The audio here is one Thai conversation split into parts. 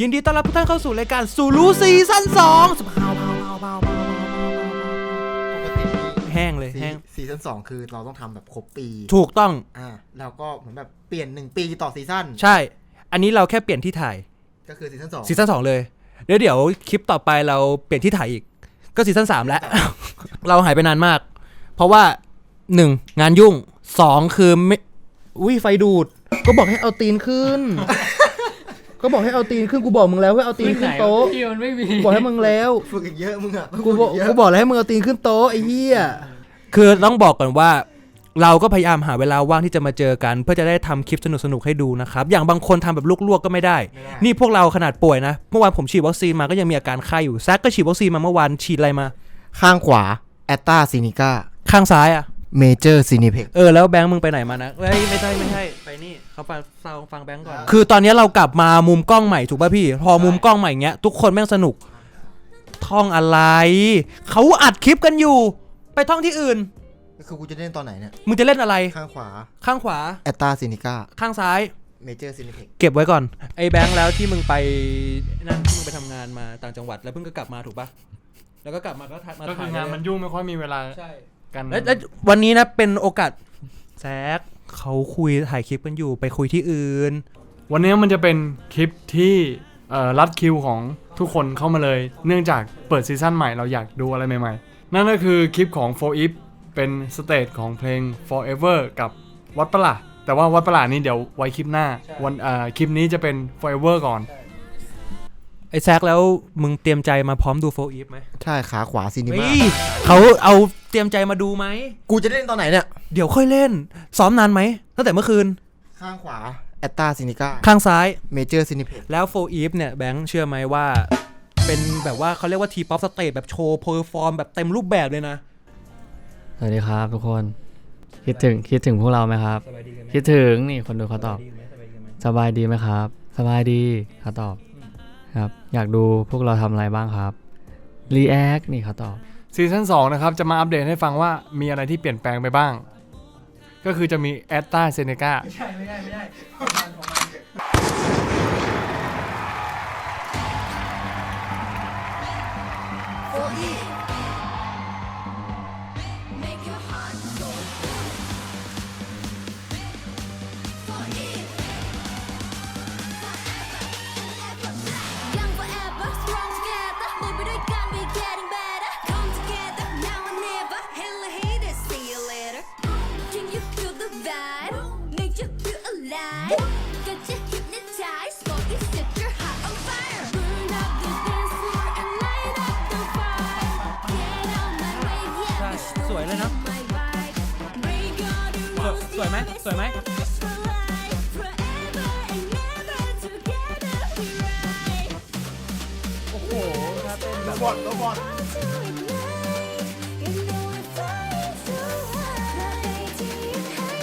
ยินดีต้อนรับทุกท่านเข้าสู่รายการสู่รู้ซีซั่นสองสพาวพาวพาวพาวพาวปกติมีแห้งเลยซีแห้งซีซั่นสองคือเราต้องทำแบบครบปีถูกต้องอ่าเราก็เหมือนแบบเปลี่ยนหนึ่งปีต่อซีซั่นใช่ อันนี้เราแค่เปลี่ยนที่ถ่ายก็คือซีซั่นสองซีซั่นสองเลยเดี๋ยวเดี๋ยวคลิปต่อไปเราเปลี่ยนที่ถ่ายอีก ก็ซีซั่นสามแล้ว เราหายไปนานมาก เพราะว่าหนึ่งงานยุ่งสองคือไม่อุ้ยไฟดูด ก็บอกให้เอาตีนขึ้น ก็บอกให้เอาตีนขึ้นกูบอกมึงแล้วว่าเอาตีนขึ้นโต๊ะที่มันไม่มีบอกให้มึงแล้วฝึกอีกเยอะมึงอะกูบอกฝึกเยอะกูบอกแล้วให้มึงเอาตีนขึ้นโต๊ะไอ้เหี้ยคือต้องบอกก่อนว่าเราก็พยายามหาเวลาว่างที่จะมาเจอกัน เพื่อจะได้ทำคลิปสนุกๆให้ดูนะครับ อย่างบางคนทำแบบลวกๆก็ไม่ได้ไม่ได้ นี่พวกเราขนาดป่วยนะ เมื่อวานผมฉีดวัคซีนมาก็ยังมีอาการไข้อยู่แซกก็ฉีดวัคซีนมาเมื่อวานฉีดอะไรมา ข้างขวาแอตตาซินิก้าข้างซ้ายอะ เมเจอร์ซินิเพ็กเออแล้วแบงค์มึงไปไหนมานะเฮ้ยไม่ใช่ไม่ใช่ไปนี่เขาฟังฟังฟังแบงค์ก่อน คือตอนนี้เรากลับมามุมกล้องใหม่ถูกป่ะพี่ พอมุมกล้องใหม่อย่างเงี้ยทุกคนแม่งสนุก ท่องอะไร เขาอัดคลิปกันอยู่ ไปท่องที่อื่น คือกูจะเล่นตอนไหนเนี่ย มึงจะเล่นอะไร ข้างขวา ข้างขวาแอตตาซินิก้าข้างซ้ายเมเจอร์ซินิเพ็กเก็บไว้ก่อน ไอ้แบงค์แล้วที่มึงไปนั่นที่มึงไปทำงานมาต่างจังหวัดแล้วเพิ่งก็กลับมาถูกปะแล้วก็กลับมาก็ถ่ายมาก็คืถ่าอยงานมันยุ่งไม่ค่อยมีเวลา ใช่ กันแล้วแล้ววันนี้นะเป็นโอกาสแซกเขาคุยถ่ายคลิปกันอยู่ไปคุยที่อื่น วันนี้มันจะเป็นคลิปที่เอ่อรัดคิวของทุกคนเข้ามาเลย เนื่องจากเปิดซีซั่นใหม่เราอยากดูอะไรใหม่ๆ นั่นก็คือคลิปของ For If เป็นสเตจของเพลง Forever กับวัดประหลาดแต่ว่าวัดประหลาดนี้เดี๋ยวไว้คลิปหน้าใช่วันเอ่อคลิปนี้จะเป็น Forever ก่อน ไอ้แซกแล้วมึงเตรียมใจมาพร้อมดูโฟอีฟไหมใช่ขาขวาซินิเฮ้มายเขาเอาเตรียมใจมาดูไหม กูจะเล่นตอนไหนเนี่ย เดี๋ยวค่อยเล่น ซ้อมนานไหมตั้งแต่เมื่อคืน ข้างขวาแอตตาซินิก้าข้างซ้ายเมเจอร์ซินิเพ็กแล้วโฟอีฟเนี่ยแบงค์เชื่อไหมว่า เป็นแบบว่าเขาเรียกว่าทีป๊อปสเตจแบบโชว์เพอร์ฟอร์มแบบเต็มรูปแบบเลยนะ สวัสดีครับทุกคน คิดถึงคิดถึงพวกเราไหมครับสบายดีกันไหมคิดถึงนี่คนดูเขาตอบ สบายดีไหมสบายดีกันไหมสบายดีไหมครับ สบายดีเขาตอบ ครับ อยากดูพวกเราทำอะไรบ้างครับรีแอคนี่เขาตอบซีซั่น2นะครับ จะมาอัปเดตให้ฟังว่ามีอะไรที่เปลี่ยนแปลงไปบ้าง ก็คือจะมีแอตตาเซเนกาไม่ใช่ไม่ได้ไม่ได้ Young สวย rules, สวยไหมสวยไหม Just for life, forever and never. Together we ride. โอ้โหถ้าเต้นแบบบอลตัวบอล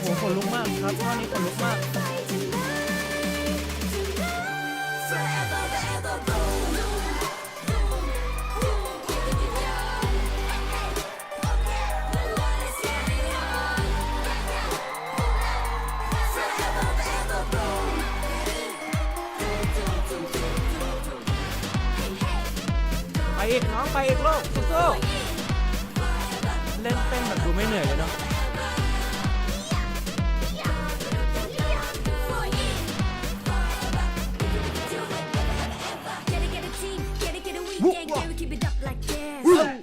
โอ้โหขนลุกมากครับท่อนี้ขนลุกมาก ไปอีกลูกสู้ๆเล่นเต้นแบบดูไม่เหนื่อยเลยเนาะ Get it,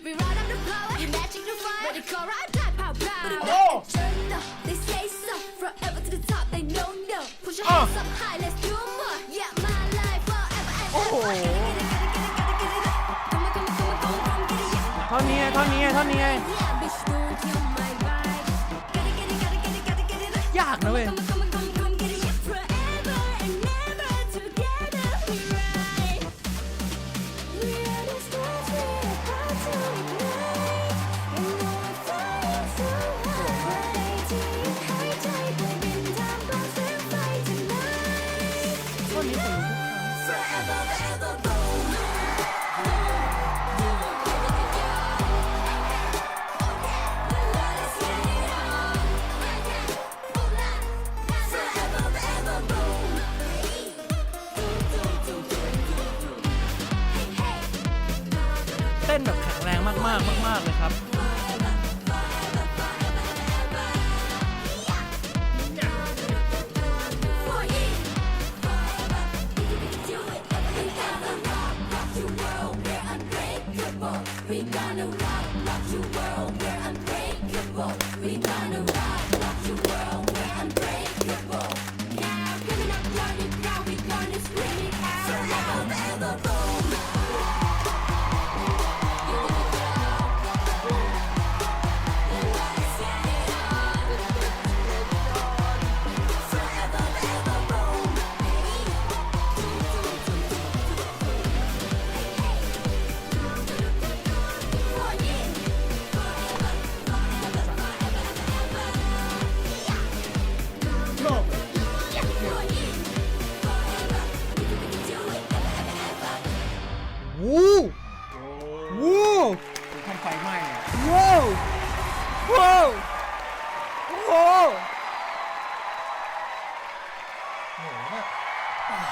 ท่านี้ไงท่านนี้ไงยากนะเว้ย แบบแข็งแรงมากๆมาก ๆเลยครับ ไฟไหม้เนี่ยว้าวว้าวโอ้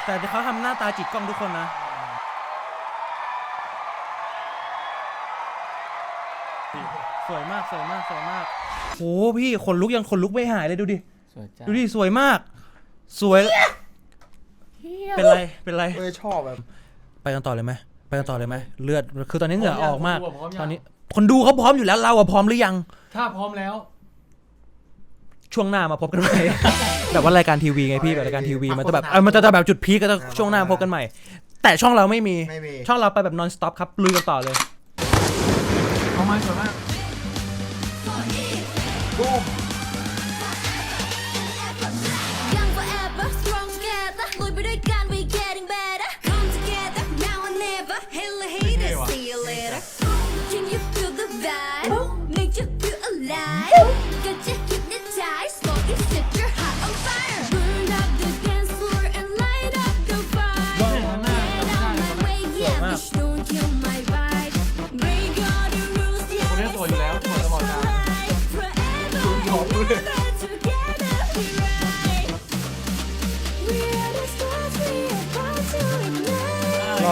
แต่เขาทำหน้าตาจิกกล้องทุกคนนะ สวยมากสวยมากสวยมากโหพี่ขนลุกยังขนลุกไม่หายเลยดูดิ สวยจ้าดูดิสวยมาก สวย เป็นไรเป็นไร เออชอบแบบ ไปกันต่อเลยไหมไปกันต่อเลยไหมเลือดคือตอนนี้เหงื่อออกมากพร้อมยังตอนนี้ คนดูเขาพร้อมอยู่แล้วเราอะพร้อมหรือยัง ถ้าพร้อมแล้ว ช่วงหน้ามาพบกันใหม่ แบบว่ารายการทีวีไงพี่แบบรายการทีวีมันจะแบบเออมันจะแบบจุดพีคก็จะช่วงหน้าพบกันใหม่ แต่ช่องเราไม่มี ไม่มี ช่องเราไปแบบ non stop ครับลุยกันต่อเลย เอาไม้สวยมาก Young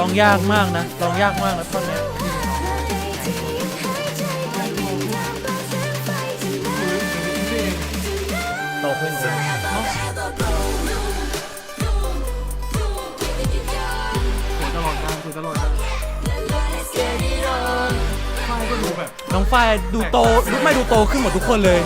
องยากมากนะร้องยากมากนะท่อนนี้โตขึ้นเลยสวยตลอดการสวยตลอดการไฟก็ดูแบบน้องฝ้ายดูโตดูไม่ดูโตขึ้นหมดทุกคนเลย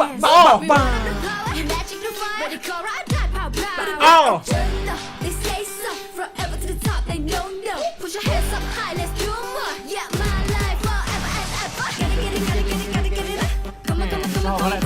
pow, pow. Oh. They say so, forever to the top, they know no. Push your hands up high, let's do more. Yeah, my life forever and ever. Get it, get it, get it, get it, get it, get it. Come on, come on, come on, come on,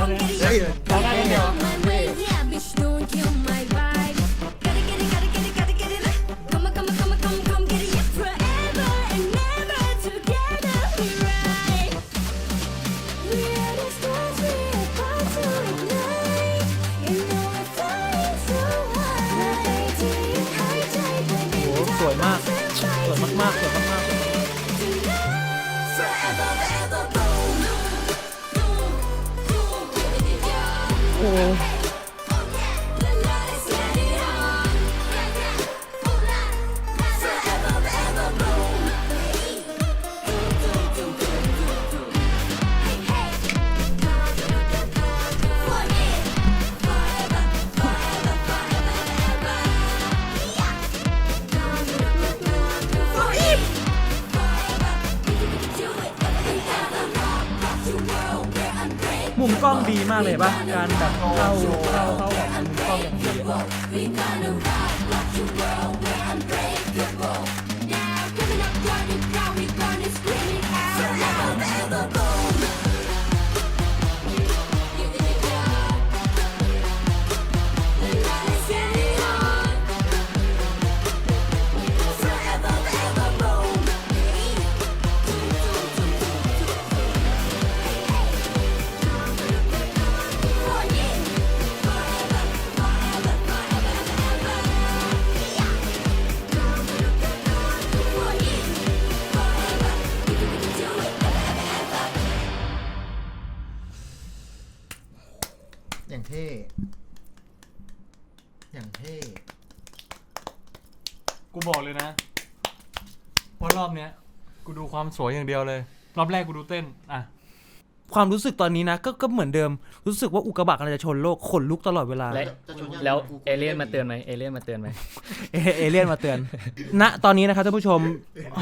มากเลยป่ะการแบบเข้าเข้าเข้าแบบมุมกล้องอย่างเดียว บอกเลยนะว่ารอบเนี้ย กูดูความสวยอย่างเดียวเลย รอบแรกกูดูเต้น อะ ความรู้สึกตอนนี้นะก็ก็เหมือนเดิมรู้สึกว่าอุกกาบาตกำลังจะชนโลกขนลุกตลอดเวลา และ จะชนยังแล้วกูกูเอเลี่ยนมาเตือนไหมเอเลี่ยนมาเตือนไหม เอเอเลี่ยนมาเตือน ณ ตอนนี้นะครับท่านผู้ชม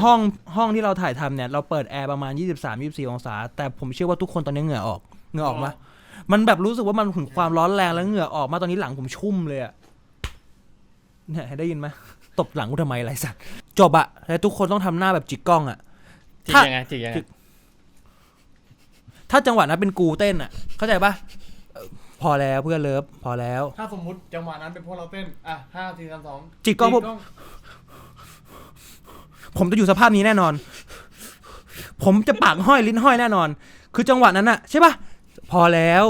ห้องห้องที่เราถ่ายทำเนี่ย เราเปิดแอร์ประมาณ 23-24 องศา แต่ผมเชื่อว่าทุกคนตอนนี้เหงื่อออก เหงื่อออกมา มันแบบรู้สึกว่ามันถึงความร้อนแรงแล้วเหงื่อออกมาตอนนี้หลังผมชุ่มเลยอะเนี่ยได้ยินไหม ตบหลังกูทำไมไรสัตว์จบอะแล้วทุกคนต้องทำหน้าแบบจิกกล้องอะจิกถ้า ยังไงจิกยังไงถ้าจังหวะนั้นเป็นกูเต้นอะเข้าใจปะเอ่อพอแล้วเพื่อนเลิฟพอแล้ว ถ้าสมมุติจังหวะนั้นเป็นพวกเราเต้น อะห้าสี่สามสองจิกกล้องปุ๊บ ผมจะอยู่สภาพนี้แน่นอน ผมจะปากห้อยลิ้นห้อยแน่นอน คือจังหวะนั้นอะใช่ปะพอแล้ว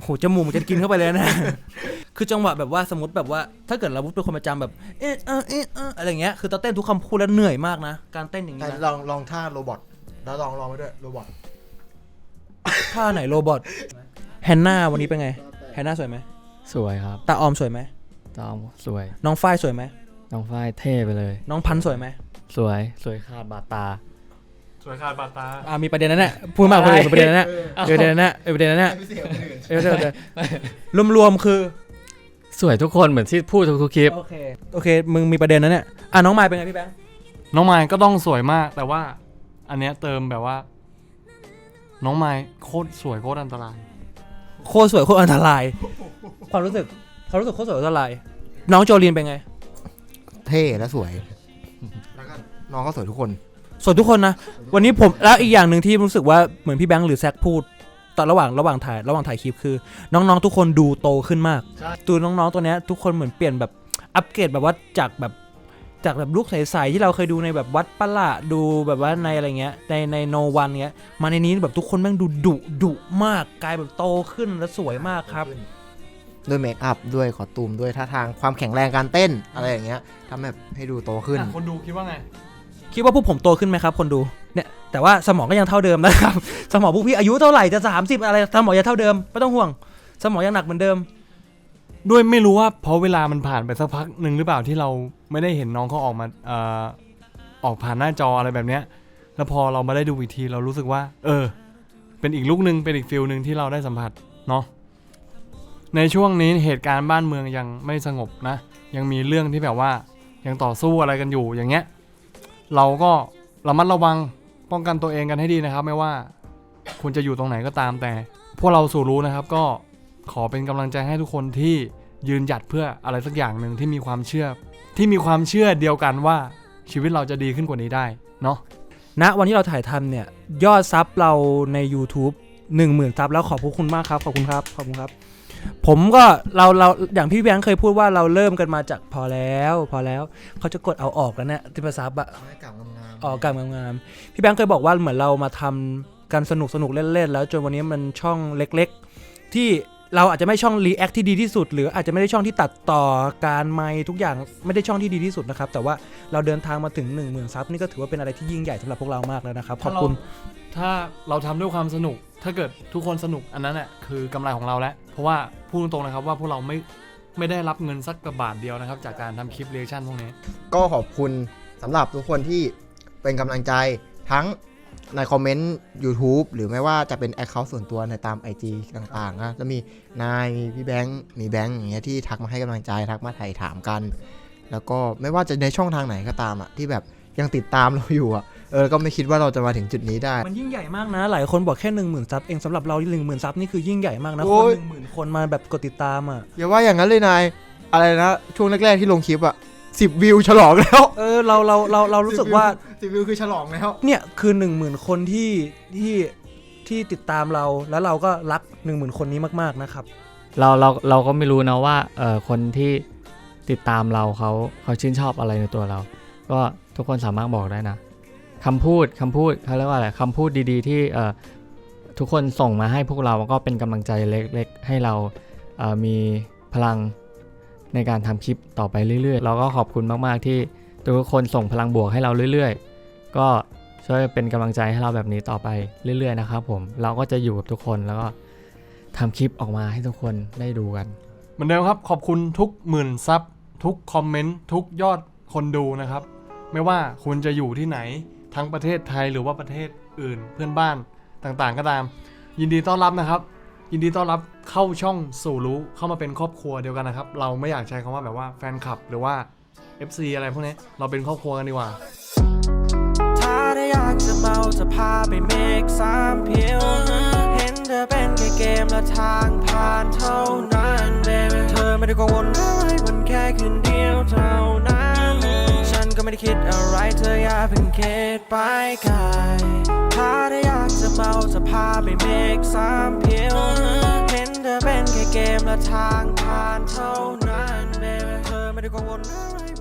โหจมูกมันจะกินเข้าไปเลยนะ คือจังหวะแบบว่าสมมติแบบว่า ถ้าเกิดเราเป็นคนประจำแบบเอ๊ะเอะเอ๊ะเอะอะไรเงี้ยคือตอนเต้นทุกคำพูดแล้วเหนื่อยมากนะ การเต้นอย่างนี้แต่นะลองลองท่าโรบอทแล้วลองลองไปด้วยโรบอทท่าไหนโรบอทแฮนนาวันนี้เป็นไงแฮนนาสวยไหมสวยครับตาออมสวยไหมตอมสวย น้องฝ้ายสวยไหมน้องฝ้ายเท่ไปเลย น้องพันธุ์สวยไหมสวย สวยขาดบาดตา สวยขาดบาดตา อ่ามีประเด็นนั้นแหละพูดมากคนอื่นมีประเด็นนั้นแหละมีประเด็นนั้นแหละมีประเด็นนั้นแหละ ไม่เสียคนอื่นเดี๋ยวเดี๋ยวเดี๋ยวรวมๆคือ สวยทุกคนเหมือนที่พูดทุกๆคลิป โอเคโอเค มึงมีประเด็นนั้นเนี่ยอะน้องไมายเป็นไงพี่แบงค์น้องไม้ก็ต้องสวยมากแต่ว่า อันเนี้ยเติมแบบว่า น้องไม้โคตรสวยโคตรอันตราย โคตรสวยโคตรอันตราย ความรู้สึกความรู้สึกโคตรสวยอันตราย น้องโจลีนเป็นไงเท่และสวย แล้วก็น้องก็สวยทุกคนสวยทุกคนนะวันนี้ผมแล้วอีกอย่างหนึ่งที่รู้สึกว่าเหมือนพี่แบงค์หรือแซคพูด ตอนระหว่างระหว่างถ่ายระหว่างถ่ายคลิปคือ น้องๆ ทุกคนดูโตขึ้นมากใช่ตัวน้องๆตัวเนี้ยทุกคนเหมือนเปลี่ยนแบบอัปเกรดแบบว่าจากแบบจากแบบลูกใสๆที่เราเคยดูในแบบวัดปะละดูแบบว่าในอะไรเงี้ยในในโนวันเงี้ยมาในนี้แบบทุกคนแม่งดูดุดุมากกลายแบบโตขึ้นและสวยมากครับ ด้วยเมคอัพด้วยคอสตูมด้วยท่าทางความแข็งแรงการเต้นอะไรอย่างเงี้ยทำแบบให้ดูโตขึ้น อะคนดูคิดว่าไง คิดว่าพวกผมโตขึ้นไหมครับ คนดูเนี่ยแต่ว่าสมองก็ยังเท่าเดิมนะครับ สมองพวกพี่อายุเท่าไหร่จะ 30 อะไรสมองยังเท่าเดิมไม่ต้องห่วง สมองยังหนักเหมือนเดิม ด้วยไม่รู้ว่าเพราะเวลามันผ่านไปสักพักหนึ่งหรือเปล่าที่เราไม่ได้เห็นน้องเขาออกมาเอ่อออกผ่านหน้าจออะไรแบบเนี้ย แล้วพอเรามาได้ดูอีกทีเรารู้สึกว่า เออ เป็นอีกลุกหนึ่งเป็นอีกฟิลหนึ่งที่เราได้สัมผัสเนาะในช่วงนี้เหตุการณ์บ้านเมืองยังไม่สงบนะ ยังมีเรื่องที่แบบว่ายังต่อสู้อะไรกันอยู่อย่างเงี้ย เราก็ระมัดระวังป้องกันตัวเองกันให้ดีนะครับ ไม่ว่าคุณจะอยู่ตรงไหนก็ตามแต่ พวกเราสู่รู้นะครับก็ขอเป็นกำลังใจให้ทุกคนที่ยืนหยัดเพื่ออะไรสักอย่างหนึ่งที่มีความเชื่อ ที่มีความเชื่อเดียวกันว่าชีวิตเราจะดีขึ้นกว่านี้ได้เนาะณวันที่เราถ่ายทำเนี่ยยอดซับเราใน YouTube 1 0,000ซับแล้วขอบพระคุณมากครับ ขอบคุณครับ ขอบคุณครับ ผมก็เราเราอย่างพี่แบงค์เคยพูดว่าเราเริ่มกันมาจากพอแล้ว พอแล้วเขาจะกดเอาออกแล้วเนี่ยที่ภาษาบะให้กลับงามๆออกกำงามๆพี่แบงค์เคยบอกว่าเหมือนเรามาทำกันสนุกสนุกๆเล่นๆ แล้วจนวันนี้มันช่องเล็กๆ ที่เราอาจจะไม่ช่องรีแอคที่ดีที่สุด หรืออาจจะไม่ได้ช่องที่ตัดต่อการไมค์ทุกอย่างไม่ได้ช่องที่ดีที่สุดนะครับแต่ว่าเราเดินทางมาถึง 1 0,000ซับนี่ก็ถือว่าเป็นอะไรที่ยิ่งใหญ่สำหรับพวกเรามากแล้วนะครับขอบคุณ ถ้าเราทำด้วยความสนุก ถ้าเกิดทุกคนสนุกอันนั้นแหละคือกำไรของเราแล้ว เพราะว่าพูดตรงๆนะครับว่าพวกเราไม่ไม่ได้รับเงินสักกระบาทเดียวนะครับ จากการทำคลิปเรีแอคชั่นพวกนี้ ก็ขอบคุณสำหรับทุกคนที่เป็นกำลังใจทั้งในคอมเมนต์ YouTube หรือไม่ว่าจะเป็น Account ส่วนตัวในตาม IG ต่างๆนะแล้วมีนายมีพี่แบงค์มีแบงค์อย่างเงี้ยที่ทักมาให้กำลังใจทักมาถ่ายถามกัน แล้วก็ไม่ว่าจะในช่องทางไหนก็ตามอะที่แบบยังติดตามเราอยู่อะ เออก็ไม่คิดว่าเราจะมาถึงจุดนี้ได้ มันยิ่งใหญ่มากนะ หลายคนบอกแค่1 0,000ซับเองสำหรับเราที่หนึ่งหมื่นซับนี่คือยิ่งใหญ่มากนะโอ้คนย หนึ่งหมื่นคนมาแบบกดติดตามอะ อย่าว่าอย่างนั้นเลยนายอะไรนะ ช่วงแรกๆที่ลงคลิปอะสิบวิวฉลองแล้วเออเราเราเราเรารู้สึกว่า สิบวิวคือฉลองแล้ว เนี่ยคือหนึ่งหมื่นคนที่ที่ที่ติดตามเราแล้วเราก็รักหนึ่งหมื่นคนนี้มากๆนะครับ เราเราเราก็ไม่รู้นะว่าเอ่อคนที่ติดตามเราเขาเขาชื่นชอบอะไรในตัวเรา ก็ทุกคนสามารถบอกได้นะ คำพูดคำพูดเขาเรียกว่าอะไรคำพูดดีๆ ที่เอ่อทุกคนส่งมาให้พวกเราก็เป็นกำลังใจเล็กๆ ให้เราเอ่อมีพลังในการทำคลิปต่อไปเรื่อยๆ เราก็ขอบคุณมากๆที่ทุกคนส่งพลังบวกให้เราเรื่อยๆ ก็ช่วยเป็นกำลังใจให้เราแบบนี้ต่อไปเรื่อยๆนะครับผมเราก็จะอยู่กับทุกคนแล้วก็ทำคลิปออกมาให้ทุกคนได้ดูกัน เหมือนเดิมครับขอบคุณทุกหมื่นซับทุกคอมเมนต์ทุกยอดคนดูนะครับ ไม่ว่าคุณจะอยู่ที่ไหน ทั้งประเทศไทยหรือว่าประเทศอื่นเพื่อนบ้านต่างๆ ก็ตาม ยินดีต้อนรับนะครับ ยินดีต้อนรับเข้าช่องสู่รู้เข้ามาเป็นครอบครัวเดียวกันนะครับ เราไม่อยากใช้คำว่าแบบว่าแฟนคลับหรือว่า FC อะไรพวกนี้เราเป็นครอบครัวกันดีกว่าถ้าได้อยากจะเมาจะพาไปเมกสามเพียวเห็นเธอเป็นแค่เกมและทางผ่านเท่านั้น baby เธอไม่ได้กังวลอะไรมันแค่คืนเดียวเท่านั้น ฉันก็ไม่ได้คิดอะไรเธออย่า เขตไปไกลถ้าได้อยากจะเมาจะพาไปเมกสามเพียวเห็นเธอเป็นแค่เกมและทางผ่านเท่านั้นเบเธอไม่ได้กังวลอะไร